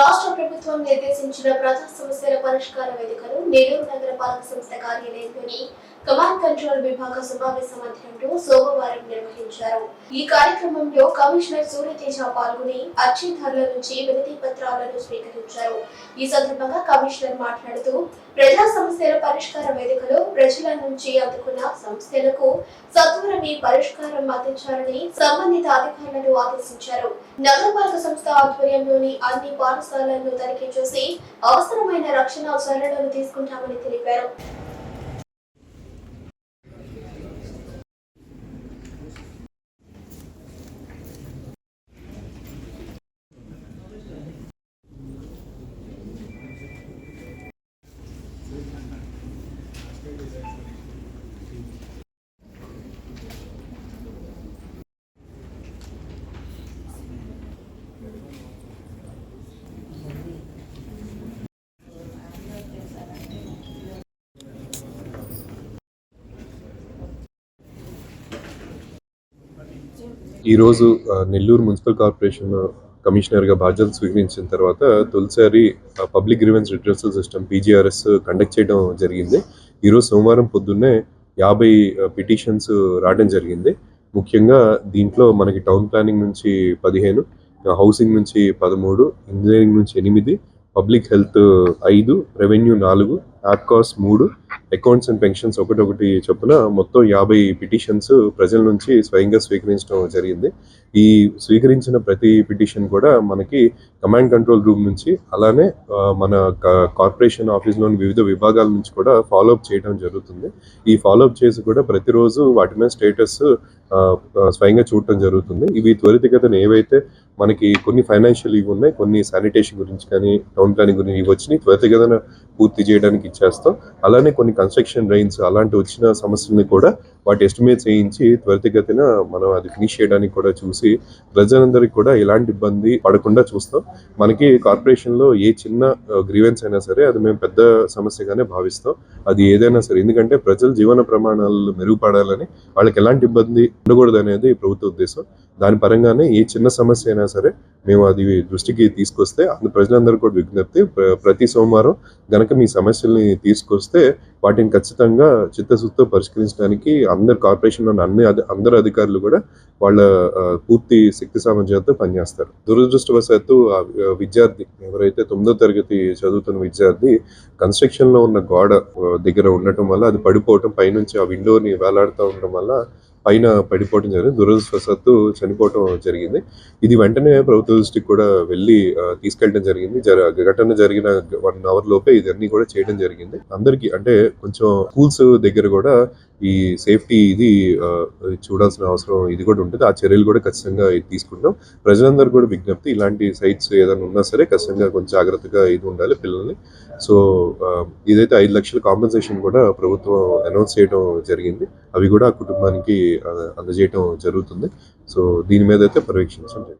రాష్ట్ర ప్రభుత్వం నిర్దేశించిన ప్రజా సమస్యల పరిష్కార వేదికను నెల్లూరు నగర పాలక సంస్థ కార్యాలయంలోని కమాండ్ కంట్రోల్ విభాగ సమావేశ మధ్యంలో సోమవారం నిర్వహించారు. ఈ కార్యక్రమంలో కమిషనర్ సూర్యతేజ పాల్గొని అర్జీదారుల నుంచి వినతి పత్రాలను స్వీకరించారు. ఈ సందర్భంగా కమిషనర్ మాట్లాడుతూ ప్రజా సమస్యల పరిష్కార వేదికలో ప్రజల నుంచి అందుకున్న సమస్యలకు సత్వరమే పరిష్కారం అందించాలని సంబంధిత అధికారులను ఆదేశించారు. నగరపాలక సంస్థ ఆధ్వర్యంలోని అన్ని పాఠశాలలను తనిఖీ చేసి అవసరమైన రక్షణ చర్యలను తీసుకుంటామని తెలిపారు. ఈరోజు నెల్లూరు మున్సిపల్ కార్పొరేషన్ కమిషనర్గా బాధ్యతలు స్వీకరించిన తర్వాత తొలిసారి public grievance redressal system PGRS conduct చేయడం జరిగింది. ఈరోజు సోమవారం పొద్దున్నే యాభై పిటిషన్స్ రావడం జరిగింది. ముఖ్యంగా దీంట్లో మనకి టౌన్ ప్లానింగ్ నుంచి పదిహేను హౌసింగ్ నుంచి పదమూడు ఇంజనీరింగ్ నుంచి ఎనిమిది పబ్లిక్ హెల్త్ ఐదు రెవెన్యూ నాలుగు యాప్కాస్ మూడు అకౌంట్స్ అండ్ పెన్షన్స్ ఒకటొకటి చొప్పున మొత్తం యాభై పిటిషన్స్ ప్రజల నుంచి స్వయంగా స్వీకరించడం జరిగింది. ఈ స్వీకరించిన ప్రతి పిటిషన్ కూడా మనకి కమాండ్ కంట్రోల్ రూమ్ నుంచి అలానే మన కార్పొరేషన్ ఆఫీస్లోని వివిధ విభాగాల నుంచి కూడా ఫాలోఅప్ చేయడం జరుగుతుంది. ఈ ఫాలోఅప్ చేసి కూడా ప్రతిరోజు వాటి మీద స్టేటస్ స్వయంగా చూడటం జరుగుతుంది. ఇవి త్వరితగతను ఏవైతే మనకి కొన్ని ఫైనాన్షియల్ ఇవి ఉన్నాయి కొన్ని శానిటేషన్ గురించి కానీ టౌన్ ప్లానింగ్ గురించి ఇవి వచ్చినాయి త్వరితగతన పూర్తి చేయడానికి ఇచ్చేస్తాం. అలానే కొన్ని కన్స్ట్రక్షన్ రైన్స్ అలాంటి వచ్చిన సమస్యల్ని కూడా వాటి ఎస్టిమేట్స్ వేయించి త్వరితగతిన మనం అది ఫినిష్ చేయడానికి కూడా చూసి ప్రజలందరికీ కూడా ఎలాంటి ఇబ్బంది పడకుండా చూస్తాం. మనకి కార్పొరేషన్లో ఏ చిన్న గ్రీవెన్స్ అయినా సరే అది మేము పెద్ద సమస్యగానే భావిస్తాం. అది ఏదైనా సరే ఎందుకంటే ప్రజల జీవన ప్రమాణాలు మెరుగుపడాలని వాళ్ళకి ఎలాంటి ఇబ్బంది ఉండకూడదు అనేది ప్రభుత్వ ఉద్దేశం. దాని పరంగానే ఏ చిన్న సమస్య అయినా సరే మేము అది దృష్టికి తీసుకొస్తే అందు ప్రజలందరూ కూడా విజ్ఞప్తి ప్రతి సోమవారం గనక మీ సమస్యల్ని తీసుకొస్తే వాటిని ఖచ్చితంగా చిత్తశుద్ధితో పరిష్కరించడానికి అందరు కార్పొరేషన్లో అన్ని అధి- అందరు అధికారులు కూడా వాళ్ళ పూర్తి శక్తి సామర్థ్యంతో పనిచేస్తారు. దురదృష్టవశాత్తు ఆ విద్యార్థి ఎవరైతే తొమ్మిదో తరగతి చదువుతున్న విద్యార్థి కన్స్ట్రక్షన్లో ఉన్న గోడ దగ్గర ఉండటం వల్ల అది పడిపోవటం పైనుంచి ఆ విండోని వేలాడుతూ ఉండడం వల్ల పైన పడిపోవడం జరిగింది. దురదృష్టవశాత్తు చనిపోవటం జరిగింది. ఇది వెంటనే ప్రభుత్వ దృష్టికి కూడా వెళ్ళి తీసుకెళ్ళడం జరిగింది. జర ఘటన జరిగిన వన్ అవర్ లోపే ఇదన్నీ కూడా చేయడం జరిగింది. అందరికీ అంటే కొంచెం స్కూల్స్ దగ్గర కూడా ఈ సేఫ్టీ ఇది చూడాల్సిన అవసరం ఇది కూడా ఉంటుంది. ఆ చర్యలు కూడా ఖచ్చితంగా ఇది తీసుకుంటాం. ప్రజలందరూ కూడా విజ్ఞప్తి ఇలాంటి సైట్స్ ఏదైనా ఉన్నా సరే ఖచ్చితంగా కొంచెం జాగ్రత్తగా ఇది ఉండాలి పిల్లల్ని. సో ఇదైతే ఐదు లక్షల కాంపెన్సేషన్ కూడా ప్రభుత్వం అనౌన్స్ చేయడం జరిగింది. అవి కూడా కుటుంబానికి అందజేయటం జరుగుతుంది. సో దీని మీద అయితే పర్యవేక్షించడం.